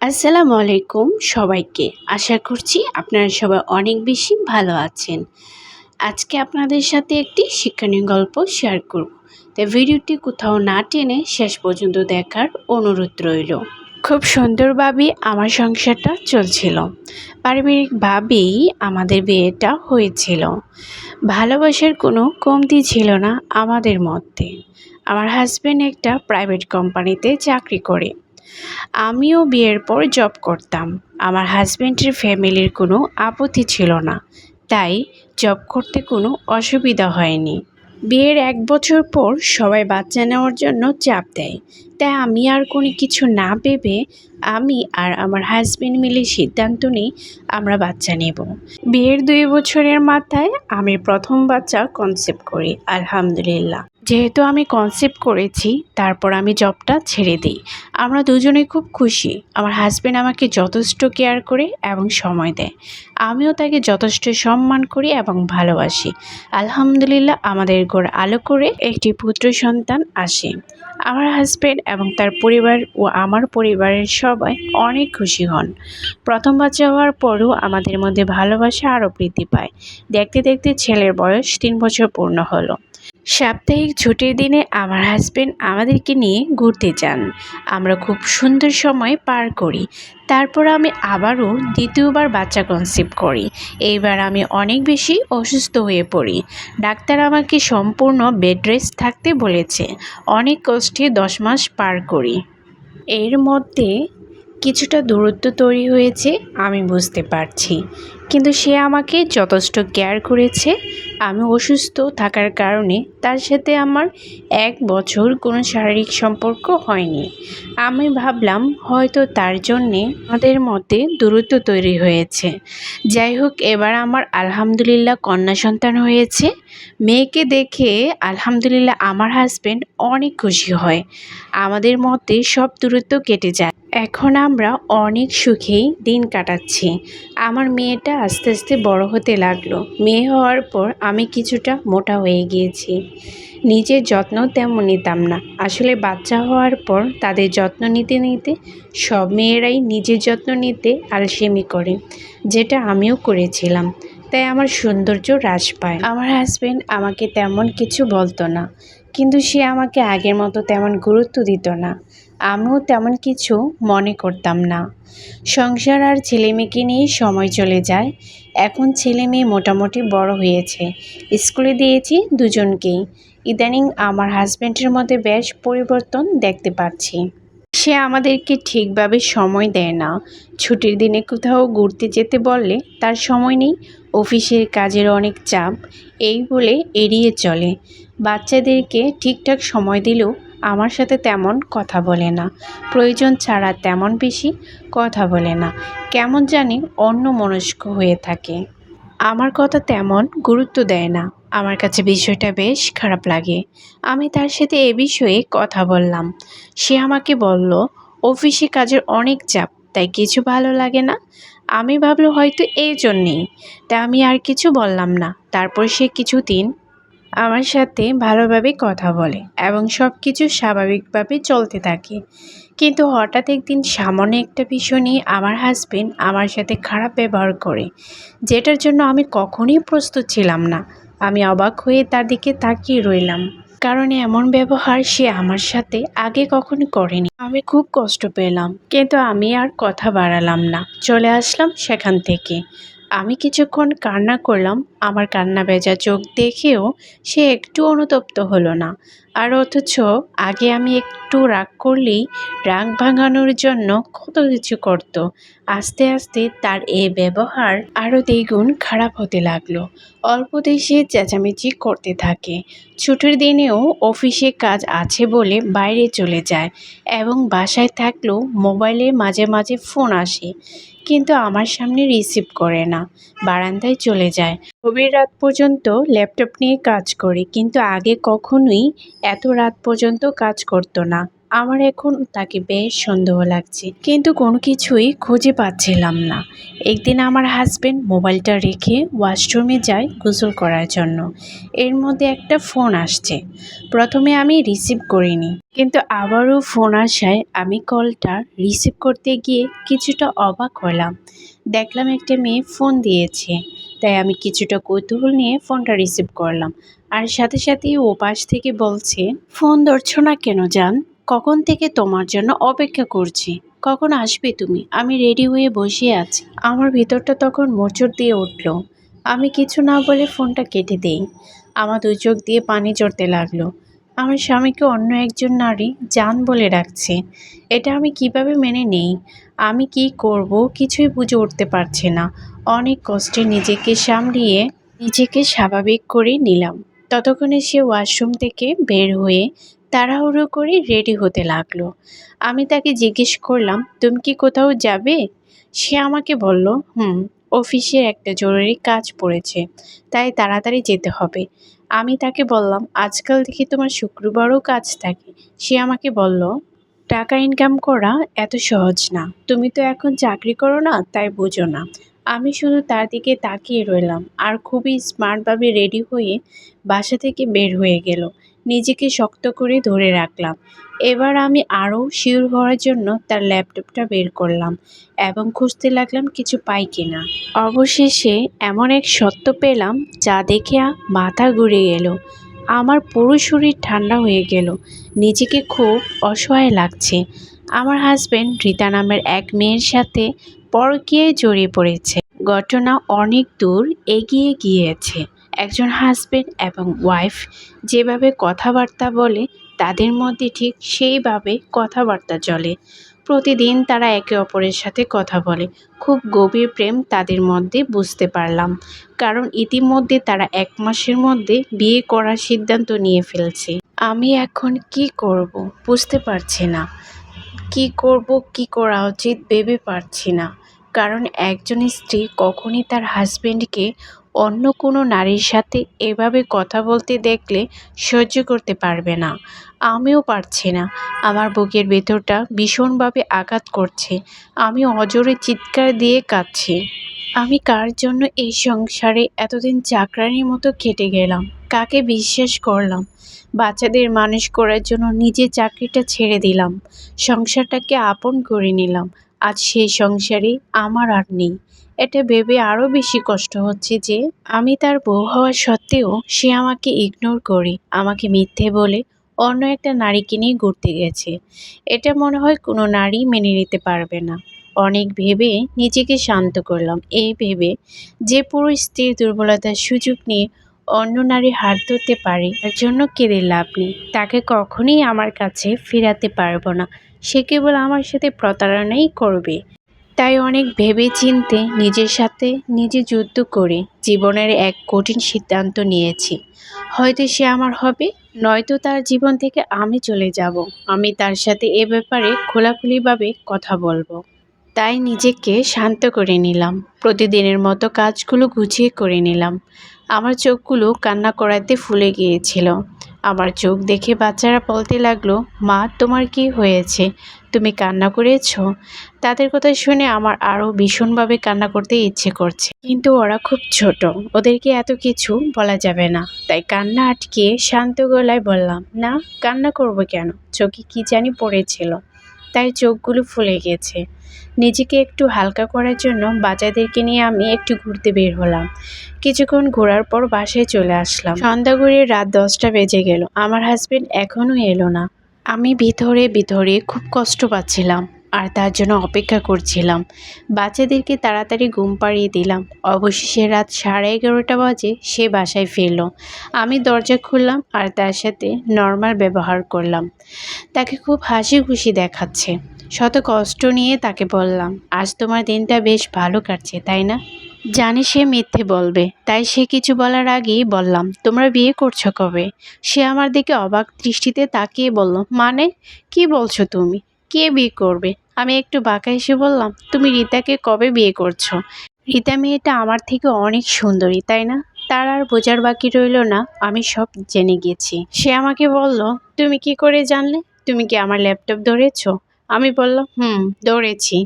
আসসালামু আলাইকুম সবাইকে। আশা করছি আপনারা সবাই অনেক বেশি ভালো আছেন। আজকে আপনাদের সাথে একটি শিক্ষণীয় গল্প শেয়ার করব। তাই ভিডিওটি কোথাও না টেনে শেষ পর্যন্ত দেখার অনুরোধ রইল। খুব সুন্দরভাবে আমার সংসারটা চলছিল। পারিবারিকভাবেই আমাদের বিয়েটা হয়েছিল। ভালোবাসার কোনো কমতি ছিল না আমাদের মধ্যে। আমার হাজব্যান্ড একটা প্রাইভেট কোম্পানিতে চাকরি করে। আমিও বিয়ের পর জব করতাম। আমার হাজব্যান্ডের ফ্যামিলির কোনো আপত্তি ছিল না। তাই জব করতে কোনো অসুবিধা হয়নি। বিয়ের এক বছর পর সবাই বাচ্চা নেওয়ার জন্য চাপ দেয়। তাই আমি আর কোনো কিছু না ভেবে আমি আর আমার হাজব্যান্ড মিলে সিদ্ধান্ত নিই আমরা বাচ্চা নেব। বিয়ের দুই বছরের মাথায় আমি প্রথম বাচ্চা কনসেপ্ট করি, আলহামদুলিল্লাহ। যেহেতু আমি কনসেপ্ট করেছি, তারপর আমি জবটা ছেড়ে দিই। আমরা দুজনেই খুব খুশি। আমার হাজব্যান্ড আমাকে যথেষ্ট কেয়ার করে এবং সময় দেয়। আমিও তাকে যথেষ্ট সম্মান করি এবং ভালোবাসি। আলহামদুলিল্লাহ, আমাদের ঘর আলো করে একটি পুত্র সন্তান আসে। আমার হাজব্যান্ড এবং তার পরিবার ও আমার পরিবারের সবাই অনেক খুশি হন। প্রথম বাচ্চা হওয়ার পরও আমাদের মধ্যে ভালোবাসা আরও বৃদ্ধি পায়। দেখতে দেখতে ছেলের বয়স তিন বছর পূর্ণ হলো। সাপ্তাহিক ছুটির দিনে আমার হাজব্যান্ড আমাদেরকে নিয়ে ঘুরতে যান। আমরা খুব সুন্দর সময় পার করি। তারপর আমি আবারও দ্বিতীয়বার বাচ্চা কনসিভ করি। এইবার আমি অনেক বেশি অসুস্থ হয়ে পড়ি। ডাক্তার আমাকে সম্পূর্ণ বেড রেস্ট থাকতে বলেছে। অনেক কষ্টে দশ মাস পার করি। এর মধ্যে কিছুটা দূরত্ব তৈরি হয়েছে, আমি বুঝতে পারছি। কিন্তু সে আমাকে যথেষ্ট কেয়ার করেছে। আমি অসুস্থ থাকার কারণে তার সাথে আমার এক বছর কোনো শারীরিক সম্পর্ক হয়নি। আমি ভাবলাম হয়তো তার জন্যে আমাদের মতে দূরত্ব তৈরি হয়েছে। যাই হোক, এবার আমার আলহামদুলিল্লাহ কন্যা সন্তান হয়েছে। মেয়েকে দেখে আলহামদুলিল্লাহ আমার হাজব্যান্ড অনেক খুশি হয়। আমাদের মধ্যে সব দূরত্ব কেটে যায়। এখন আমরা অনেক সুখেই দিন কাটাচ্ছি। আমার মেয়েটা আস্তে আস্তে বড় হতে লাগল। মেয়ে হওয়ার পর আমি কিছুটা মোটা হয়ে গিয়েছি। নিজের যত্ন তেমন নিতাম না। আসলে বাচ্চা হওয়ার পর তাদের যত্ন নিতে নিতে সব মেয়েরাই নিজের যত্ন নিতে আলসেমি করে, যেটা আমিও করেছিলাম। তাই আমার সৌন্দর্য হ্রাস পায়। আমার হাজব্যান্ড আমাকে তেমন কিছু বলতো না, কিন্তু সে আমাকে আগের মতো তেমন গুরুত্ব দিত না। আমিও তেমন কিছু মনে করতাম না। সংসার আর ছেলে মেয়েকে নিয়ে সময় চলে যায়। এখন ছেলে মেয়ে মোটামুটি বড় হয়েছে। স্কুলে দিয়েছি দুজনকেই। ইদানিং আমার হাজব্যান্ডের মধ্যে বেশ পরিবর্তন দেখতে পাচ্ছি। সে আমাদেরকে ঠিকভাবে সময় দেয় না। ছুটির দিনে কোথাও ঘুরতে যেতে বললে তার সময় নেই, অফিসের কাজের অনেক চাপ, এই বলে এড়িয়ে চলে। বাচ্চাদেরকে ঠিকঠাক সময় দিলেও আমার সাথে তেমন কথা বলে না। প্রয়োজন ছাড়া তেমন বেশি কথা বলে না। কেমন জানি অন্য মনস্ক হয়ে থাকে। আমার কথা তেমন গুরুত্ব দেয় না। আমার কাছে বিষয়টা বেশ খারাপ লাগে। আমি তার সাথে এ বিষয়ে কথা বললাম। সে আমাকে বলল, অফিসে কাজের অনেক চাপ, তাই কিছু ভালো লাগে না? আমি ভাবলো হয়তো এই জন্যেই। তাই আমি আর কিছু বললাম না। তারপর সে কিছুদিন আমার সাথে ভালোভাবে কথা বলে এবং সব কিছু স্বাভাবিকভাবে চলতে থাকে। কিন্তু হঠাৎ একদিন সামান্য একটা নিয়ে আমার হাজবেন্ড আমার সাথে খারাপ ব্যবহার করে, যেটার জন্য আমি কখনই প্রস্তুত ছিলাম না। আমি অবাক হয়ে তার দিকে তাকিয়ে রইলাম, কারণ এমন ব্যবহার সে আমার সাথে আগে কখনো করেনি। আমি খুব কষ্ট পেলাম, কিন্তু আমি আর কথা বাড়ালাম না। চলে আসলাম সেখান থেকে। আমি কিছুক্ষণ কান্না করলাম, আমার কান্না ভেজা চোখ দেখেও সে একটু অনুতপ্ত হলো না। আর অথচ আগে আমি একটু রাগ করলেই রাগ ভাঙানোর জন্য কত কিছু করত। আস্তে আস্তে তার এ ব্যবহার আরও দ্বিগুণ খারাপ হতে লাগল। অল্পতেই সে চেঁচামেচি করতে থাকে। ছুটির দিনেও অফিসে কাজ আছে বলে বাইরে চলে যায় এবং বাসায় থাকলেও মোবাইলে মাঝে মাঝে ফোন আসে। কিন্তু আমার সামনে রিসিভ করে না। বারান্দায় চলে যায়। গভীর রাত পর্যন্ত ল্যাপটপ নিয়ে কাজ করে, কিন্তু আগে কখনোই এত রাত পর্যন্ত কাজ করতো না। আমার এখন তাকে বেশ সন্দেহ লাগছে। কিন্তু কোনো কিছুই খুঁজে পাচ্ছিলাম না। একদিন আমার হাজব্যান্ড মোবাইলটা রেখে ওয়াশরুমে যায় গোসল করার জন্য। এর মধ্যে একটা ফোন আসছে। প্রথমে আমি রিসিভ করিনি। কিন্তু আবারও ফোন আসায় আমি কলটা রিসিভ করতে গিয়ে কিছুটা অবাক হলাম। দেখলাম একটা মেয়ে ফোন দিয়েছে। তাই আমি কিছুটা কৌতূহল নিয়ে ফোনটা রিসিভ করলাম। আর সাথে সাথেই ও পাশ থেকে বলছে ফোন ধরছ না কেন, জান? কখন থেকে তোমার জন্য অপেক্ষা করছি? কখন আসবে তুমি? আমি রেডি হয়ে বসে আছি। আমার ভিতরটা তখন মোচড় দিয়ে উঠল। আমি কিছু না বলে ফোনটা কেটে দেই। আমার দুই চোখ দিয়ে পানি চড়তে লাগল। আমার স্বামীকে অন্য একজন নারী জান বলে ডাকছে। এটা আমি কীভাবে মেনে নেই? আমি কি করব? কিছুই বুঝে উঠতে পারছে না। অনেক কষ্টে নিজেকে সামলিয়ে নিজেকে স্বাভাবিক করে নিলাম। ততক্ষণে সে ওয়াশরুম থেকে বের হয়ে তাড়াহুড়ো করে রেডি হতে লাগল। আমি তাকে জিজ্ঞেস করলাম, তুমি কি কোথাও যাবে? সে আমাকে বলল, হুম, অফিসের একটা জরুরি কাজ পড়েছে, তাই তাড়াতাড়ি যেতে হবে। আমি তাকে বললাম, আজকাল দেখি তোমার শুক্রবারও কাজ থাকে। সে আমাকে বলল, টাকা ইনকাম করা এত সহজ না। তুমি তো এখন চাকরি করো না, তাই বোঝো না। আমি শুধু তার দিকে তাকিয়ে রইলাম, আর খুবই স্মার্টভাবে রেডি হয়ে বাসা থেকে বের হয়ে গেল। নিজেকে শক্ত করে ধরে রাখলাম। এবার আমি আরও শিওর হওয়ার জন্য তার ল্যাপটপটা বের করলাম এবং খুঁজতে লাগলাম কিছু পাই কিনা। অবশেষে এমন এক সত্য পেলাম যা দেখে মাথা ঘুরে গেল আমার পুরো শরীর ঠান্ডা হয়ে গেল। নিজেকে খুব অসহায় লাগছে। আমার হাজব্যান্ড রীতা নামের এক মেয়ের সাথে পরকীয়ায় জড়িয়ে পড়েছে। ঘটনা অনেক দূর এগিয়ে গিয়েছে। একজন হাজব্যান্ড এবং ওয়াইফ যেভাবে কথাবার্তা বলে, তাদের মধ্যে ঠিক সেইভাবে কথাবার্তা চলে। প্রতিদিন তারা একে অপরের সাথে কথা বলে। খুব গভীর প্রেম তাদের মধ্যে বুঝতে পারলাম। কারণ ইতিমধ্যে তারা এক মাসের মধ্যে বিয়ে করার সিদ্ধান্ত নিয়ে ফেলছে। আমি এখন কি করব বুঝতে পারছি না। কি করব, কি করা উচিত ভেবে পারছি না। কারণ একজন স্ত্রী কখনই তার হাজব্যান্ডকে অন্য কোনো নারীর সাথে এভাবে কথা বলতে দেখলে সহ্য করতে পারবে না। আমিও পারছি না। আমার বুকের ভেতরটা ভীষণভাবে আঘাত করছে। আমি অজরে চিৎকার দিয়ে কাঁদছি। আমি কার জন্য এই সংসারে এতদিন চাকরানির মতো খেটে গেলাম? কাকে বিশ্বাস করলাম? বাচ্চাদের মানুষ করার জন্য নিজের চাকরিটা ছেড়ে দিলাম। সংসারটাকে আপন করে নিলাম। আজ সেই সংসারে আমার আর নেই। এটা ভেবে আরও বেশি কষ্ট হচ্ছে যে আমি তার বউ হওয়া সত্ত্বেও সে আমাকে ইগনোর করে, আমাকে মিথ্যে বলে অন্য একটা নারীকে নিয়ে ঘুরতে গেছে। এটা মনে হয় কোনো নারী মেনে নিতে পারবে না। অনেক ভেবে নিজেকে শান্ত করলাম। এই ভেবে যে পুরো স্ত্রীর দুর্বলতার সুযোগ নিয়ে অন্য নারী হাত ধরতে পারে তার জন্য কেঁদে লাভ নেই। তাকে কখনই আমার কাছে ফেরাতে পারব না। সে কেবল আমার সাথে প্রতারণাই করবে। তাই অনেক ভেবে চিনতে নিজের সাথে নিজে যুদ্ধ করে জীবনের এক কঠিন সিদ্ধান্ত নিয়েছি। হয়তো সে আমার হবে, নয়তো তার জীবন থেকে আমি চলে যাব। আমি তার সাথে এ ব্যাপারে খোলাখুলিভাবে কথা বলব। তাই নিজেকে শান্ত করে নিলাম। প্রতিদিনের মতো কাজগুলো গুছিয়ে করে নিলাম। আমার চোখগুলো কান্না করাতে ফুলে গিয়েছিল। আমার চোখ দেখে বাচ্চারা বলতে লাগল, মা, তোমার কি হয়েছে? তুমি কান্না করেছ? তাদের কথা শুনে আমার আরও ভীষণভাবে কান্না করতে ইচ্ছে করছে। কিন্তু ওরা খুব ছোট, ওদেরকে এত কিছু বলা যাবে না। তাই কান্না আটকে শান্ত গলায় বললাম, না, কান্না করব কেন? চোখে কি জানি পড়েছিল। তাই চোখগুলো ফুলে গেছে। নিজেকে একটু হালকা করার জন্য বাচ্চাদেরকে নিয়ে আমি একটু ঘুরতে বের হলাম। কিছুক্ষণ ঘোরার পর বাসায় চলে আসলাম। সন্ধ্যা ঘুরে রাত দশটা বেজে গেল। আমার হাজবেন্ড এখনও এলো না। আমি ভিতরে ভিতরে খুব কষ্ট পাচ্ছিলাম। আর তার জন্য অপেক্ষা করছিলাম। বাচ্চাদেরকে তাড়াতাড়ি ঘুম পাড়িয়ে দিলাম। অবশেষে রাত সাড়ে এগারোটা বাজে সে বাসায় ফিরল। আমি দরজা খুললাম আর তার সাথে নর্মাল ব্যবহার করলাম। তাকে খুব হাসি খুশি দেখাচ্ছে। শত কষ্ট নিয়ে তাকে বললাম, আজ তোমার দিনটা বেশ ভালো কাটছে, তাই না? জানি সে মিথ্যে বলবে, তাই সে কিছু বলার আগেই বললাম, তোমরা বিয়ে করছ কবে? সে আমার দিকে অবাক দৃষ্টিতে তাকিয়ে বলল মানে? কি বলছো তুমি? কে বিয়ে করবে? আমি একটু বাঁকা এসে বললাম, তুমি রীতাকে কবে বিয়ে করছ? রীতা মেয়েটা আমার থেকে অনেক সুন্দরী, তাই না? তার আর বোঝার বাকি রইল না, আমি সব জেনে গেছি। সে আমাকে বলল, তুমি কি করে জানলে? তুমি কি আমার ল্যাপটপ ধরেছো? আমি বললাম, হুম দৌড়েছি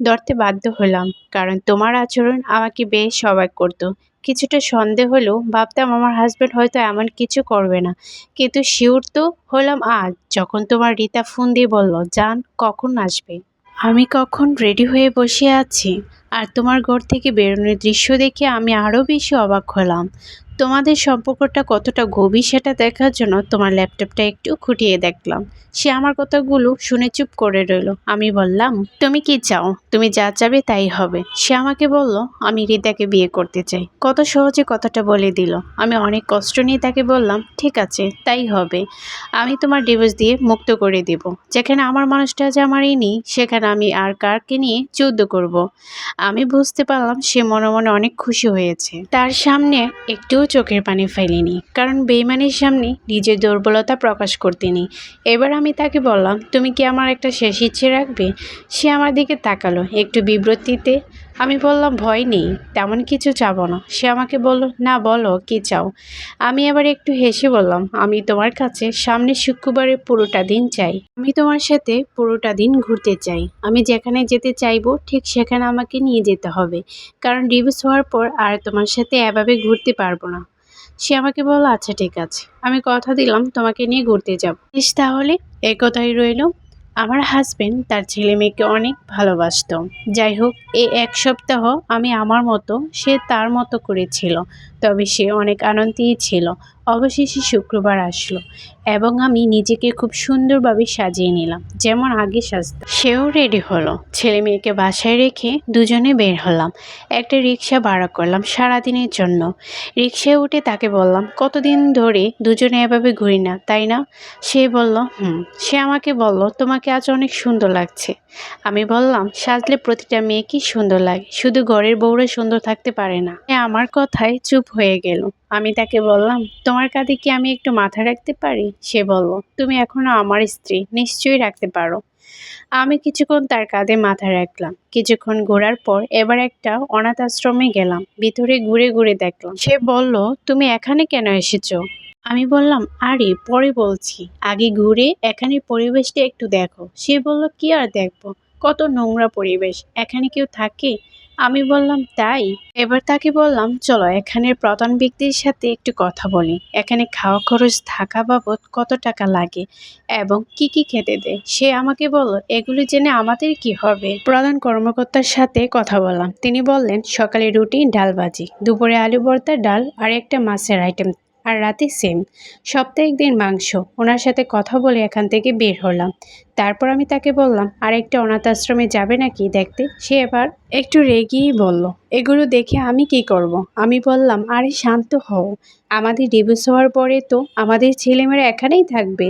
ধরতে বাধ্য হলাম, কারণ তোমার আচরণ আমাকে বেশ অবাক করতো। কিছুটা সন্দেহ হলেও ভাবতাম আমার হাজব্যান্ড হয়তো এমন কিছু করবে না। কিন্তু শিওর তো হলাম আজ, যখন তোমার রিতা ফোন দিয়ে বলল যান কখন আসবে? আমি কখন রেডি হয়ে বসে আছি? আর তোমার ঘর থেকে বেরোনোর দৃশ্য দেখে আমি আরও বেশি অবাক হলাম। তোমাদের সম্পর্কটা কতটা গভীর সেটা দেখার জন্য তোমার ল্যাপটপটা একটু খুঁটিয়ে দেখলাম। সে আমার কথাগুলো শুনে চুপ করে রইল। আমি বললাম, তুমি কি চাও? তুমি যা চাবে তাই হবে। সে আমাকে বলল, আমি রিতাকে বিয়ে করতে চাই। কত সহজে কথাটা বলে দিল। আমি অনেক কষ্ট নিয়ে তাকে বললাম, ঠিক আছে, তাই হবে। আমি তোমার ডিভোর্স দিয়ে মুক্ত করে দেব। যেখানে আমার মানুষটা যে আমারই নেই, সেখানে আমি আর কারকে নিয়ে যুদ্ধ করব। আমি বুঝতে পারলাম সে মনে মনে অনেক খুশি হয়েছে। তার সামনে একটুও চোখের পানি ফেলিনি, কারণ বেইমানির সামনে নিজের দুর্বলতা প্রকাশ করতেনি। এবার আমি তাকে বললাম, তুমি কি আমার একটা শেষ ইচ্ছে রাখবে? সে আমার দিকে তাকালো, একটু বিব্রতিতে আমি বললাম, ভয় নেই, তেমন কিছু চাবো না। সে আমাকে বলল, না, বলো, কি চাও? আমি আবার একটু হেসে বললাম, আমি তোমার কাছে সামনের শুক্রবারে পুরোটা দিন চাই। আমি তোমার সাথে পুরোটা দিন ঘুরতে চাই। আমি যেখানে যেতে চাইব, ঠিক সেখানে আমাকে নিয়ে যেতে হবে। কারণ ডিভোর্স হওয়ার পর আর তোমার সাথে এভাবে ঘুরতে পারব না। সে আমাকে বলল আচ্ছা ঠিক আছে। আমি কথা দিলাম, তোমাকে নিয়ে ঘুরতে যাব। বেশ, তাহলে এ কথাই রইল। আমার হাজবেন্ড তার ছেলে মেয়েকে অনেক ভালোবাসত। যাই হোক এই এক সপ্তাহ আমি আমার মতো, সে তার মতো করেছিল তবে সে অনেক আনন্দেই ছিল। অবশেষে শুক্রবার আসলো এবং আমি নিজেকে খুব সুন্দরভাবে সাজিয়ে নিলাম, যেমন আগে সাজতাম। সেও রেডি হলো। ছেলে মেয়েকে বাসায় রেখে দুজনে বের হলাম। একটা রিক্সা ভাড়া করলাম সারাদিনের জন্য। রিক্সায় উঠে তাকে বললাম, কতদিন ধরে দুজনে এভাবে ঘুরি না, তাই না? সে বলল, হুম। সে আমাকে বলল, তোমাকে আজ অনেক সুন্দর লাগছে। আমি বললাম, সাজলে প্রতিটা মেয়েকেই সুন্দর লাগে। শুধু ঘরের বউরা সুন্দর থাকতে পারে না। আমার কথায় চুপ হয়ে গেল। আমি তাকে বললাম, তোমার কাঁধে কি আমি একটু মাথা রাখতে পারি? সে বলল, তুমি এখনও আমার স্ত্রী, নিশ্চয়ই রাখতে পারো। আমি কিছুক্ষণ তার কাঁধে মাথা রাখলাম। কিছুক্ষণ ঘোরার পর এবার একটা অনাথ আশ্রমে গেলাম। ভিতরে ঘুরে ঘুরে দেখলাম। সে বলল, তুমি এখানে কেন এসেছ? আমি বললাম, আরে, পরে বলছি। আগে ঘুরে এখানে পরিবেশটা একটু দেখো। সে বলল, কি আর দেখব? কত নোংরা পরিবেশ। এখানে কেউ থাকে? আমি বললাম, তাই? এবার তাকে বললাম, চলো, এখানের প্রধান ব্যক্তির সাথে একটু কথা বলি। এখানে খাওয়া খরচ থাকা বাবদ কত টাকা লাগে এবং কি কি খেতে দেয়? সে আমাকে বলল, এগুলি জেনে আমাদের কি হবে? প্রধান কর্মকর্তার সাথে কথা বললাম। তিনি বললেন, সকালে রুটি, ডাল ভাজি, দুপুরে আলু ভর্তা, ডাল আর একটা মাছের আইটেম আর রাতে সেম সপ্তাহে দিন মাংস। ওনার সাথে কথা বলে এখান থেকে বের হলাম। তারপর আমি তাকে বললাম আর একটা অনাথ আশ্রমে যাবে নাকি দেখতে? সে এবার একটু রেগেই বলল, এগুলো দেখে আমি কি করব। আমি বললাম, আরে শান্ত হও। আমাদের ডিভোর্স হওয়ার পরে তো আমাদের ছেলেমেয়েরা এখানেই থাকবে।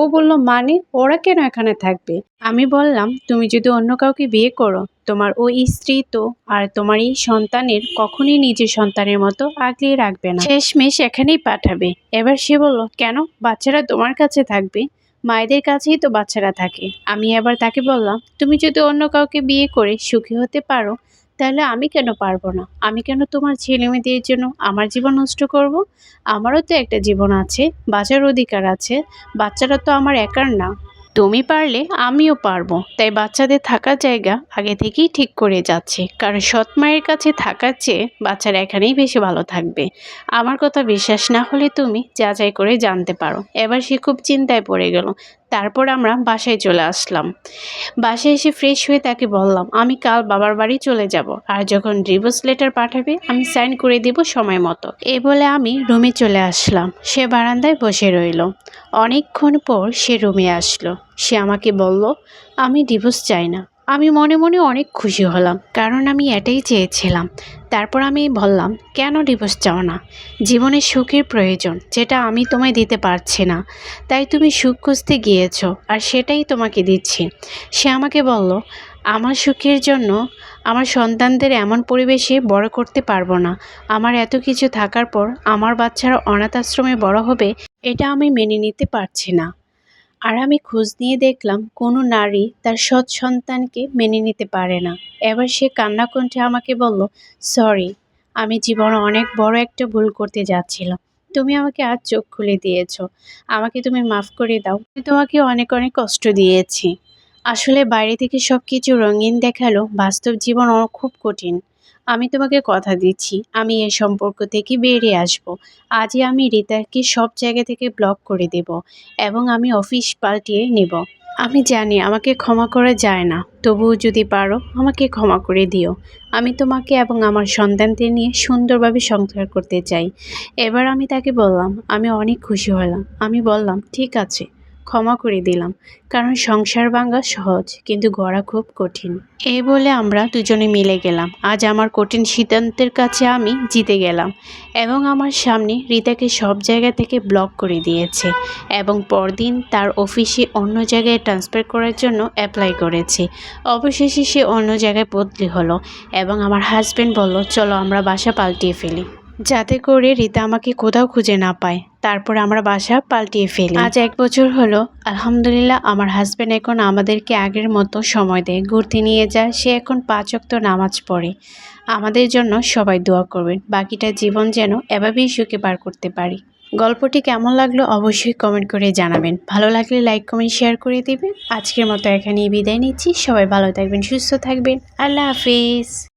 ও বলল মানে ওরা কেন এখানে থাকবে? আমি বললাম, তুমি যদি অন্য কাউকে বিয়ে করো, তোমার ওই স্ত্রী তো আর তোমার এই সন্তানের কখনই নিজের সন্তানের মতো আগলিয়ে রাখবে না। শেষমেশ এখানেই পাঠাবে। এবার সে বলল, কেন? বাচ্চারা তোমার কাছে থাকবে? মায়েদের কাছেই তো বাচ্চারা থাকে। আমি এবার তাকে বললাম, তুমি যদি অন্য কাউকে বিয়ে করে সুখী হতে পারো তাহলে আমি কেন পারব না? আমি কেন তোমার ছেলে মেয়েদের জন্য আমার জীবন নষ্ট করব। আমারও তো একটা জীবন আছে, বাঁচার অধিকার আছে, বাচ্চারা তো আমার একার না। তুমি পারলে আমিও পারব, তাই বাচ্চাদের থাকার জায়গা আগে থেকেই ঠিক করে যাচ্ছে। কারণ সৎ মায়ের কাছে থাকার চেয়ে বাচ্চারা এখানেই বেশি ভালো থাকবে। আমার কথা বিশ্বাস না হলে তুমি যাচাই করে জানতে পারো। এবার সে খুব চিন্তায় পড়ে গেল। তারপর আমরা বাসায় চলে আসলাম। বাসায় এসে ফ্রেশ হয়ে তাকে বললাম, আমি কাল বাবার বাড়ি চলে যাব, আর যখন ডিভোর্স লেটার পাঠাবে, আমি সাইন করে দেব সময় মতো। এ বলে আমি রুমে চলে আসলাম। সে বারান্দায় বসে রইল। অনেকক্ষণ পর সে রুমে আসলো। সে আমাকে বলল, আমি ডিভোর্স চাই না। আমি মনে মনে অনেক খুশি হলাম, কারণ আমি এটাই চেয়েছিলাম। তারপর আমি বললাম, কেন ডিভোর্স চাও না? জীবনে সুখের প্রয়োজন, যেটা আমি তোমায় দিতে পারছি না। তাই তুমি সুখ খুঁজতে গিয়েছো, আর সেটাই তোমাকে দিচ্ছি। সে আমাকে বলল, আমার সুখের জন্য আমার সন্তানদের এমন পরিবেশে বড় করতে পারব না। আমার এত কিছু থাকার পর আমার বাচ্চারা অনাথ আশ্রমে বড় হবে, এটা আমি মেনে নিতে পারছি না। আর আমি খোঁজ নিয়ে দেখলাম কোনো নারী তার সৎ সন্তানকে মেনে নিতে পারে না। এবার সে কান্না কণ্ঠে আমাকে বলল, সরি, আমি জীবনে অনেক বড় একটা ভুল করতে যাচ্ছিলাম। তুমি আমাকে আজ চোখ খুলে দিয়েছ। আমাকে তুমি মাফ করে দাও। আমি তোমাকে অনেক অনেক কষ্ট দিয়েছি। আসলে বাইরে থেকে সব কিছু রঙিন দেখাল বাস্তব জীবন খুব কঠিন। আমি তোমাকে কথা দিচ্ছি। আমি এ সম্পর্ক থেকে বেরিয়ে আসব। আজই আমি রিতাকে সব জায়গা থেকে ব্লক করে দেব এবং আমি অফিস পাল্টিয়ে নেব। আমি জানি আমাকে ক্ষমা করা যায় না। তবুও যদি পারো, আমাকে ক্ষমা করে দিও। আমি তোমাকে এবং আমার সন্তানদের নিয়ে সুন্দরভাবে সংসার করতে চাই। এবার আমি তাকে বললাম, আমি অনেক খুশি হলাম। আমি বললাম, ঠিক আছে। ক্ষমা করে দিলাম, কারণ সংসার ভাঙা সহজ, কিন্তু গড়া খুব কঠিন। এই বলে আমরা দুজনে মিলে গেলাম। আজ আমার কঠিন সিদ্ধান্তের কাছে আমি জিতে গেলাম এবং আমার সামনে রিতাকে সব জায়গা থেকে ব্লক করে দিয়েছে এবং পরদিন তার অফিসে অন্য জায়গায় ট্রান্সফার করার জন্য অ্যাপ্লাই করেছে। অবশেষে সে অন্য জায়গায় বদলি হলো এবং আমার হাজব্যান্ড বলল, চলো আমরা বাসা পাল্টিয়ে ফেলি। যাতে করে রিতা আমাকে কোথাও খুঁজে না পায়। তারপর আমরা বাসা পাল্টিয়ে ফেলি। আজ এক বছর হলো, আলহামদুলিল্লাহ আমার হাজব্যান্ড এখন আমাদেরকে আগের মতো সময় দেয়। ঘুরতে নিয়ে যায়, সে এখন পাঁচ অক্ত নামাজ পড়ে। আমাদের জন্য সবাই দোয়া করবেন, বাকিটা জীবন যেন এভাবেই সুখে পার করতে পারি। গল্পটি কেমন লাগল অবশ্যই কমেন্ট করে জানাবেন। ভালো লাগলে লাইক কমেন্ট শেয়ার করে দিবেন। আজকের মতো এখানেই বিদায় নিচ্ছি। সবাই ভালো থাকবেন, সুস্থ থাকবেন। আল্লাহ হাফিজ।